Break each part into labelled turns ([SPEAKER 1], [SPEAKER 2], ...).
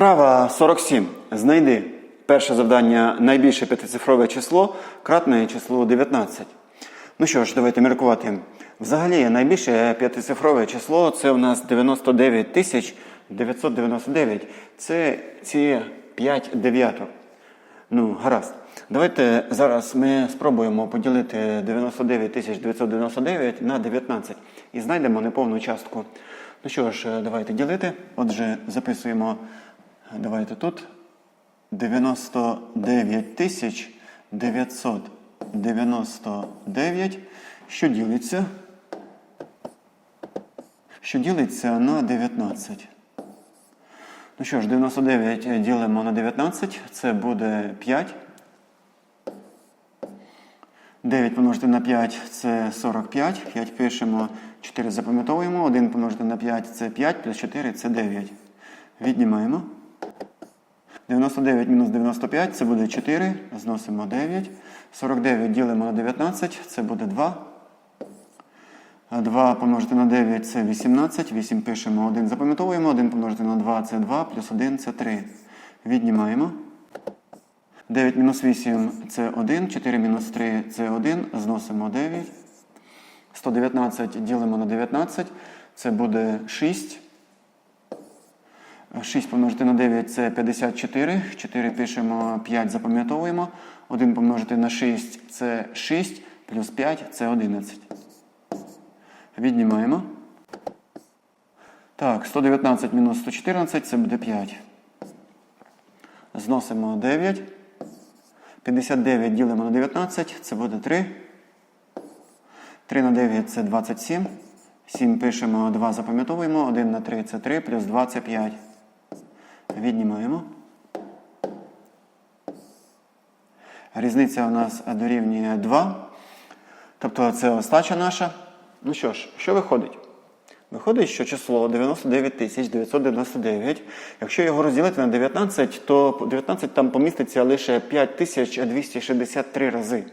[SPEAKER 1] Вправа 47. Знайди перше завдання найбільше п'ятицифрове число, кратне число 19. Ну що ж, давайте міркувати. Взагалі, найбільше п'ятицифрове число це у нас 99 тисяч 999. Це ці 5 дев'яток. Ну, гаразд. Давайте зараз ми спробуємо поділити 99 999 на 19 і знайдемо неповну частку. Ну що ж, давайте ділити. Отже, записуємо. Давайте тут 99 тисяч 999, що ділиться, що ділиться на 19. Ну що ж, 99 ділимо на 19, це буде 5. 9 помножити на 5 це 45. 5 пишемо, 4 запам'ятовуємо. 1 помножити на 5 це 5, плюс 4 це 9. Віднімаємо. 99 мінус 95 це буде 4. Зносимо 9. 49 ділимо на 19, це буде 2. 2 помножити на 9 це 18. 8 пишемо, 1 запам'ятовуємо. 1 помножити на 2 це 2, плюс 1 це 3. Віднімаємо. 9 мінус 8 це 1, 4 мінус 3 це 1, зносимо 9. 119 ділимо на 19, це буде 6. 6 помножити на 9 це 54. 4 пишемо, 5 запам'ятовуємо. 1 помножити на 6 це 6, плюс 5 це 11. Віднімаємо. Так, 119 мінус 114 це буде 5. Зносимо 9. 59 ділимо на 19, це буде 3. 3 на 9 це 27. 7 пишемо, 2 запам'ятовуємо. 1 на 3 це 3, плюс 2 це 5. Віднімаємо. Різниця у нас дорівнює 2. Тобто це остача наша. Ну що ж, що виходить? Виходить, що число 99 999, якщо його розділити на 19, то 19 там поміститься лише 5263 рази.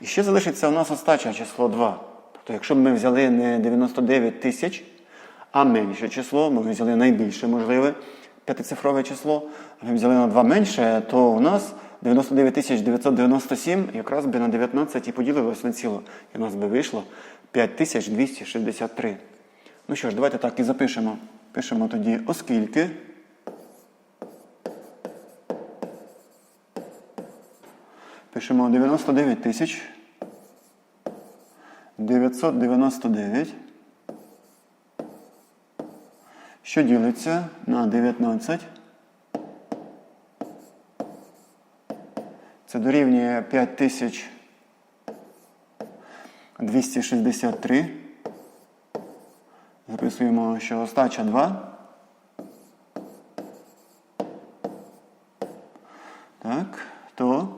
[SPEAKER 1] І ще залишиться у нас остача число 2. Тобто, якщо б ми взяли не 99 тисяч, а менше число, ми взяли найбільше можливе п'ятицифрове число, а ми взяли на 2 менше, то у нас 99 997 якраз би на 19 і поділилось на ціло. І у нас би вийшло 5263. Ну що ж, давайте так і запишемо. Пишемо тоді, оскільки. Пишемо 99 тисяч 999, що ділиться на 19. Це дорівнює 5263. Записуємо, що остача 2. Так, то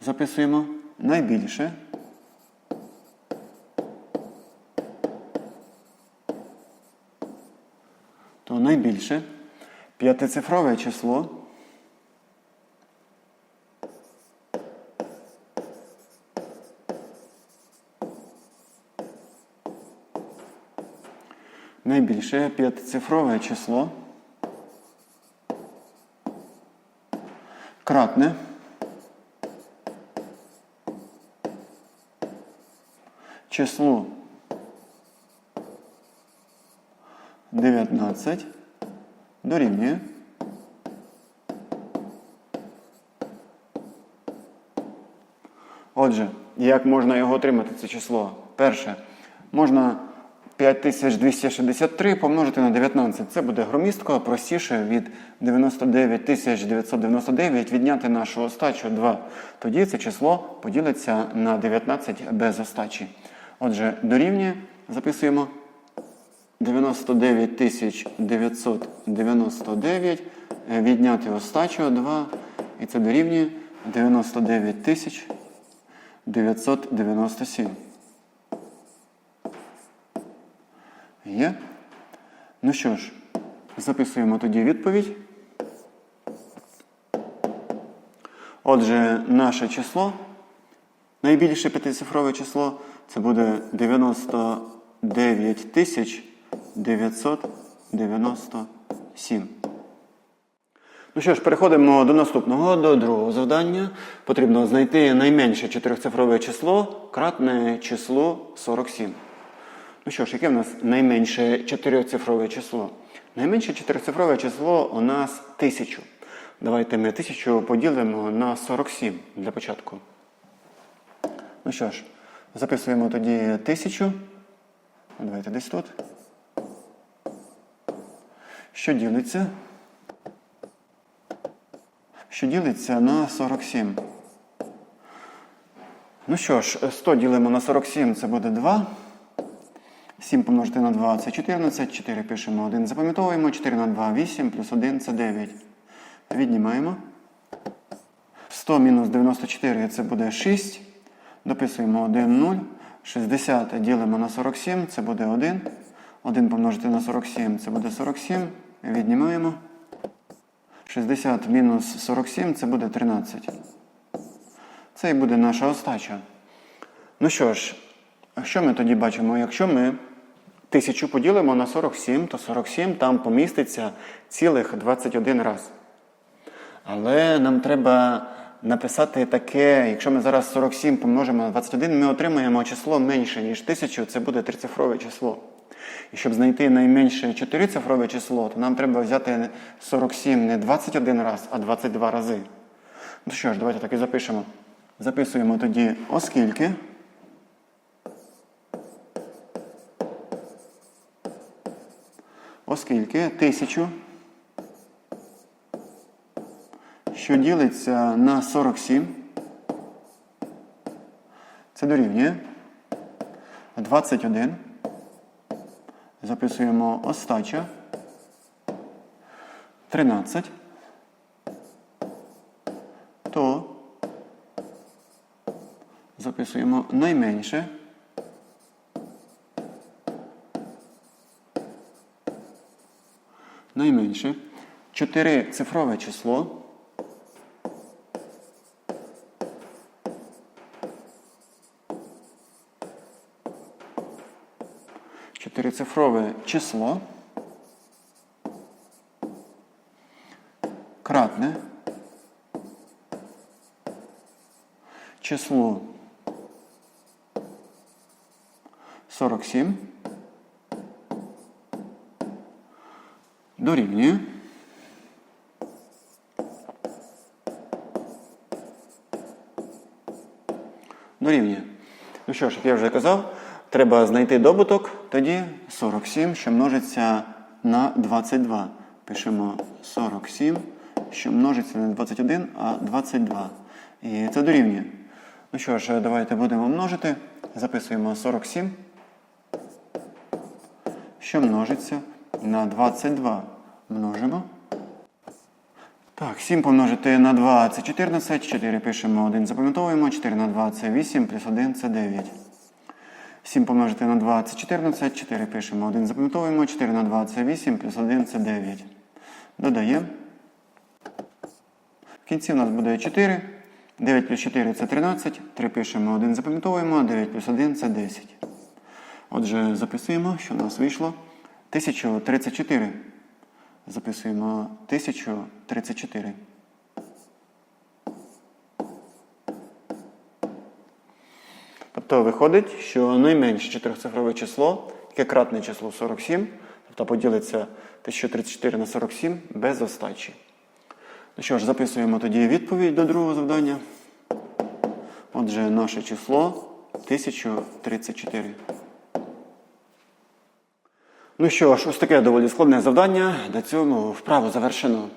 [SPEAKER 1] записуємо найбільше. То найбільше п'ятицифрове число. Найбільше п'ятицифрове число. Кратне. Число 19 дорівнює. Отже, як можна його отримати, це число? Перше, можна 5263 помножити на 19. Це буде громістко, простіше від 99 999 відняти нашу остачу 2. Тоді це число поділиться на 19 без остачі. Отже, дорівнює, записуємо 99 999 відняти остачу 2. І це дорівнює 99 997. Є. Ну що ж, записуємо тоді відповідь. Отже, наше число, найбільше п'ятицифрове число, це буде 99 тисяч 997. Ну що ж, переходимо до наступного, до другого завдання. Потрібно знайти найменше чотирьохцифрове число, кратне число 47. Ну що ж, яке в нас найменше чотирьохцифрове число? Найменше чотирьохцифрове число у нас 1000. Давайте ми 1000 поділимо на 47 для початку. Ну що ж, записуємо тоді 1000. Давайте десь тут. Що ділиться? Що ділиться на 47. Ну що ж, 100 ділимо на 47, це буде 2. 7 помножити на 2 це 14. 4 пишемо 1. Запам'ятовуємо. 4 на 2 8 плюс 1 це 9. Віднімаємо. 100 мінус 94 це буде 6. Дописуємо 1, 0. 60 ділимо на 47, це буде 1. 1 помножити на 47, це буде 47. Віднімаємо. 60 мінус 47 це буде 13. Це і буде наша остача. Ну що ж, що ми тоді бачимо? Якщо ми 1000 поділимо на 47, то 47 там поміститься цілих 21 раз. Але нам треба написати таке, якщо ми зараз 47 помножимо на 21, ми отримаємо число менше, ніж 1000, це буде трицифрове число. І щоб знайти найменше чотирицифрове число, то нам треба взяти 47 не 21 раз, а 22 рази. Ну що ж, давайте так і запишемо. Записуємо тоді, оскільки. Оскільки 1000, що ділиться на 47, це дорівнює 21. Записуємо остача. 13, то. Записуємо найменше. Найменше. Чотирицифрове число чотирицифрове число. Кратне. Число 47 дорівнює. Дорівнює. Ну що ж, як я вже казав, треба знайти добуток, тоді 47, що множиться на 22. Пишемо 47, що множиться не 21, а 22. І це дорівнює. Ну що ж, давайте будемо множити. Записуємо 47, що множиться на 22. Множимо. Так, 7 помножити на 2 це 14, 4 пишемо 1, запам'ятовуємо, 4 на 2 це 8, плюс 1 це 9. 7 помножити на 2 це 14, 4 пишемо 1, запам'ятовуємо, 4 на 2 це 8, плюс 1 це 9. Додаємо. В кінці у нас буде 4. 9 плюс 4 це 13. 3 пишемо 1, запам'ятовуємо, 9 плюс 1 це 10. Отже, записуємо, що у нас вийшло 1034. Записуємо 1034. Тобто виходить, що найменше чотирьохцифрове число, яке кратне число 47, тобто поділиться 1034 на 47 без остачі. Ну що ж, записуємо тоді відповідь до другого завдання. Отже, наше число 1034. Ну що ж, ось таке доволі складне завдання. До цього вправо завершено.